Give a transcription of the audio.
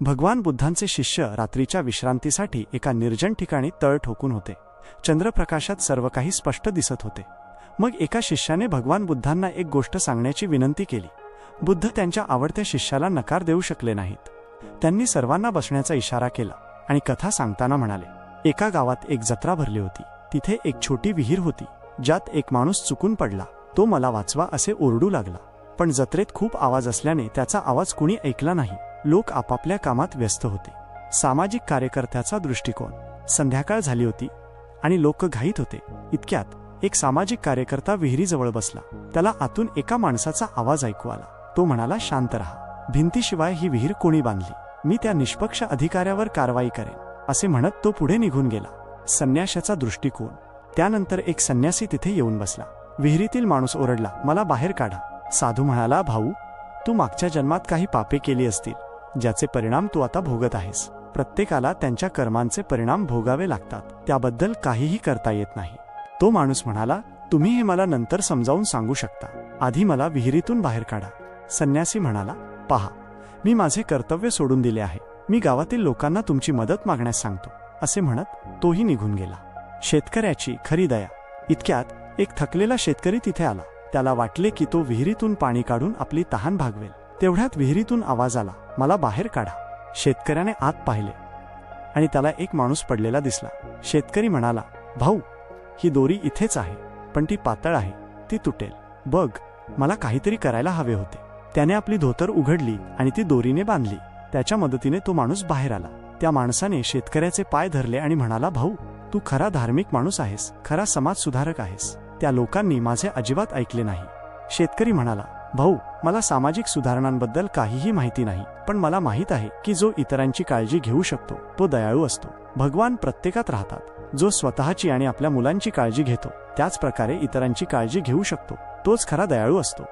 भगवान बुद्धांचे शिष्य रात्रीच्या विश्रांतीसाठी एका निर्जन ठिकाणी तळ ठोकून होते. चंद्रप्रकाशात सर्व काही स्पष्ट दिसत होते. मग एका शिष्याने भगवान बुद्धांना एक गोष्ट सांगण्याची विनंती केली. बुद्ध त्यांच्या आवडत्या शिष्याला नकार देऊ शकले नाहीत. त्यांनी सर्वांना बसण्याचा इशारा केला आणि कथा सांगताना म्हणाले एका गावात एक जत्रा भरली होती. तिथे एक छोटी विहीर होती. ज्यात एक माणूस चुकून पडला. तो मला वाचवा असे ओरडू लागला. पण जत्रेत खूप आवाज असल्याने त्याचा आवाज कुणी ऐकला नाही. लोक आपापल्या कामात व्यस्त होते. सामाजिक कार्यकर्त्याचा दृष्टिकोन संध्याकाळ झाली होती आणि लोक घाईत होते. इतक्यात एक सामाजिक कार्यकर्ता विहिरीजवळ बसला. त्याला आतून एका माणसाचा आवाज ऐकू आला. तो म्हणाला शांत रहा. भिंतीशिवाय ही विहीर कोणी बांधली? मी त्या निष्पक्ष अधिकाऱ्यावर कारवाई करेन. असे म्हणत तो पुढे निघून गेला. संन्याशाचा दृष्टिकोन. त्यानंतर एक संन्यासी तिथे येऊन बसला. विहिरीतील माणूस ओरडला मला बाहेर काढा. साधू म्हणाला भाऊ तू मागच्या जन्मात काही पापे केली असतील. ज्याचे परिणाम तू आता भोगत आहेस. प्रत्येकाला त्यांच्या कर्मांचे परिणाम भोगावे लागतात. त्याबद्दल काहीही करता येत नाही. तो माणूस म्हणाला तुम्ही हे मला नंतर समजावून सांगू शकता. आधी मला विहिरीतून बाहेर काढा. संन्यासी म्हणाला पहा मी माझे कर्तव्य सोडून दिले आहे. मी गावातील लोकांना तुमची मदत मागण्यास सांगतो. असे म्हणत तोही निघून गेला. शेतकऱ्याची खरी दया. इतक्यात एक थकलेला शेतकरी तिथे आला. त्याला वाटले की तो विहिरीतून पाणी काढून आपली तहान भागवेल. तेवढ्यात विहिरीतून आवाज आला मला बाहेर काढा. शेतकऱ्याने आत पाहिले. आणि त्याला एक माणूस पडलेला दिसला. शेतकरी म्हणाला भाऊ ही दोरी इथेच आहे पण ती पातळ आहे ती तुटेल. बघ मला काहीतरी करायला हवे होते. त्याने आपली धोतर उघडली आणि ती दोरीने बांधली. त्याच्या मदतीने तो माणूस बाहेर आला. त्या माणसाने शेतकऱ्याचे पाय धरले आणि म्हणाला भाऊ तू खरा धार्मिक माणूस आहेस खरा समाज सुधारक आहेस. त्या लोकांनी माझे अजिबात ऐकले नाही. शेतकरी म्हणाला भाऊ मला सामाजिक सुधारणांबद्दल काहीही माहिती नाही पण मला माहीत आहे की जो इतरांची काळजी घेऊ शकतो तो दयाळू असतो. भगवान प्रत्येकात राहतात. जो स्वतःची आणि आपल्या मुलांची काळजी घेतो त्याच प्रकारे इतरांची काळजी घेऊ शकतो. तोच खरा दयाळू असतो.